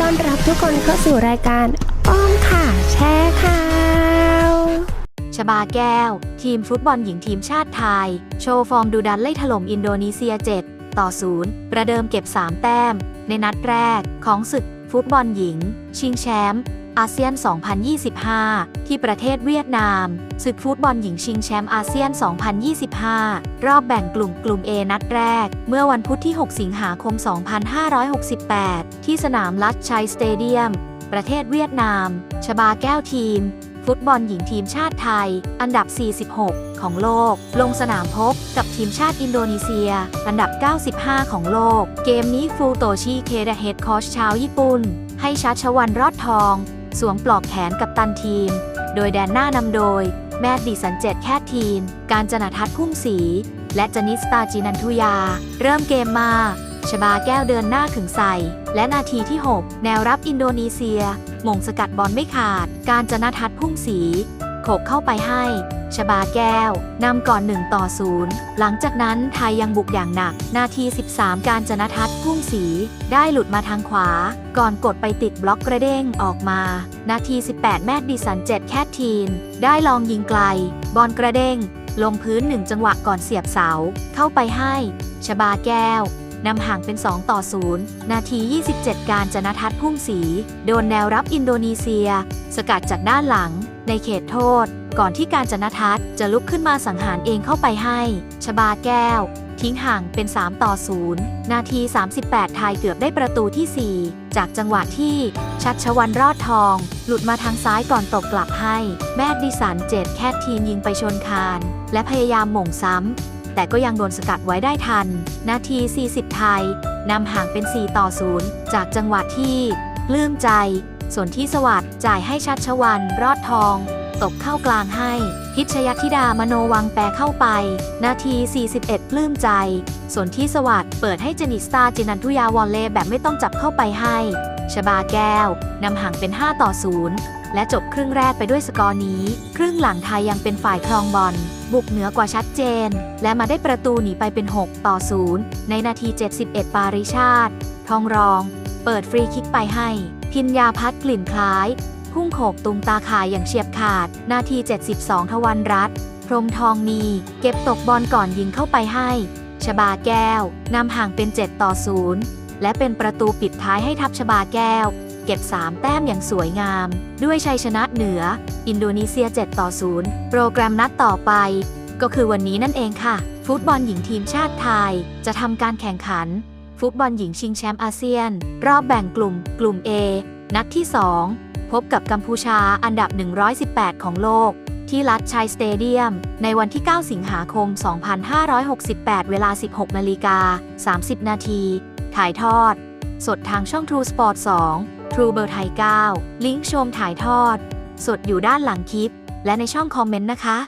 ต้อนรับทุกคนเข้าสู่รายการ อ้อมค่ะแชร์ข่าวชบาแก้ว ทีมฟุตบอลหญิงทีมชาติไทย โชว์ฟอร์มดูดันไล่ถล่มอินโดนีเซีย 7 ต่อ 0 ประเดิมเก็บ 3 แต้ม ในนัดแรกของศึกฟุตบอลหญิง ชิงแชมป์ อาเซียน 2025 ที่ประเทศเวียดนามศึกฟุตบอลหญิงชิงแชมป์อาเซียน 2025 รอบแบ่งกลุ่มกลุ่ม A นัดแรก เมื่อวันพุธที่ 6 สิงหาคม 2568 ที่สนามลัดชัยสเตเดียม ประเทศเวียดนาม ชบาแก้วทีม ฟุตบอลหญิงทีมชาติไทย อันดับ 46 ของโลก ลงสนามพบกับทีมชาติอินโดนีเซีย อันดับ 95 ของโลก เกมนี้ฟูโตชิเคดะเฮดโคชชาวญี่ปุ่นให้ชัชวันรอดทอง สวมปลอกแขนกับตันทีม โดยแดนหน้านำโดย แมดดิสันเจตแคททีนการจนาทัศน์พุ่มสี และจนิสตาจินันทุยา เริ่มเกมมาชบาแก้วเดินหน้าขึงใส่ และนาทีที่ 6 แนวรับอินโดนีเซียมงสกัดบอลไม่ขาด การจนาทัศน์พุ่งสี โขกเข้าไปให้ ชบาแก้วนำก่อน 1 ต่อ 0 หลังจากนั้นไทยยังบุกอย่างหนัก นาที 13 การจนทัศน์พุ่งสี ได้หลุดมาทางขวา ก่อนกดไปติดบล็อกกระเด้งออกมา นาที 18 แมดดิสันเจ็ดแคททีน ได้ลองยิงไกล บอลกระเด้ง ลงพื้นหนึ่งจังหวะก่อนเสียบเสา เข้าไปให้ ชบาแก้วนำห่างเป็น 2 ต่อ 0 นาที 27 การจนทัศน์พุ่มสี โดนแนวรับอินโดนีเซีย สกัดจากด้านหลัง ในเขตโทษ ก่อนที่การจนทัศน์จะลุกขึ้นมาสังหารเองเข้าไปให้ ชบาแก้ว ทิ้งห่างเป็น 3 ต่อ 0 นาที 38 ไทยเกือบได้ประตูที่ 4 จากจังหวะที่ชัชวันรอดทอง หลุดมาทางซ้ายก่อนตกกลับให้ แมดดิสันเจ็ดแคททีมยิงไปชนคาน และพยายามหม่งซ้ำ แต่ก็ยังโดนสกัดไว้ได้ทัน นาที 40 ไทยนำห่างเป็น 4 ต่อ 0 จากจังหวะที่ปลื้มใจ ส่วนที่สวัสด์จ่ายให้ชัชวัน รอดทอง ตบเข้ากลางให้ พิชยธิดามโนวังแปรเข้าไป นาที 41 ปลื้มใจ ส่วนที่สวัสด์เปิดให้เจนิสตาจินันทุยาวอลเล่แบบไม่ต้องจับเข้าไปให้ ชบาแก้วนำห่างเป็น 5 ต่อ 0 และจบครึ่งแรกไปด้วยสกอร์นี้ ครึ่งหลังไทยยังเป็นฝ่ายครองบอลบุกเหนือกว่าชัดเจน และมาได้ประตูหนีไปเป็น 6 ต่อ 0 ในนาที 71 ปาริชาติ ทองรอง เปิดฟรีคิกไปให้ พินยาพัฒน์กลิ่นคล้าย พุ่งโขกตุงตาข่ายอย่างเฉียบขาด นาที 72 ทวันรัตพรหมทองมี เก็บตกบอลก่อนยิงเข้าไปให้ ชบาแก้ว นำห่างเป็น 7 ต่อ 0 และเป็นประตูปิดท้ายให้ทัพชบาแก้ว เก็บ 3 แต้มอย่างสวยงาม ด้วยชัยชนะเหนือ อินโดนีเซีย 7 ต่อ 0 โปรแกรมนัดต่อไป ก็คือวันนี้นั่นเองค่ะ ฟุตบอลหญิงทีมชาติไทย จะทำการแข่งขัน ฟุตบอลหญิงชิงแชมป์อาเซียน รอบแบ่งกลุ่ม กลุ่ม A นัดที่ 2 พบกับกัมพูชาอันดับ 118 ของโลก ที่รัฐชัยสเตเดียม ในวันที่ 9 สิงหาคม 2568 เวลา 16นาฬิกา30 นาที ถ่ายทอด สดทางช่อง True Sport 2 True เบอร์ไทย 9 ลิงก์ชมถ่ายทอด สดอยู่ด้านหลังคลิป และในช่องคอมเมนต์นะคะ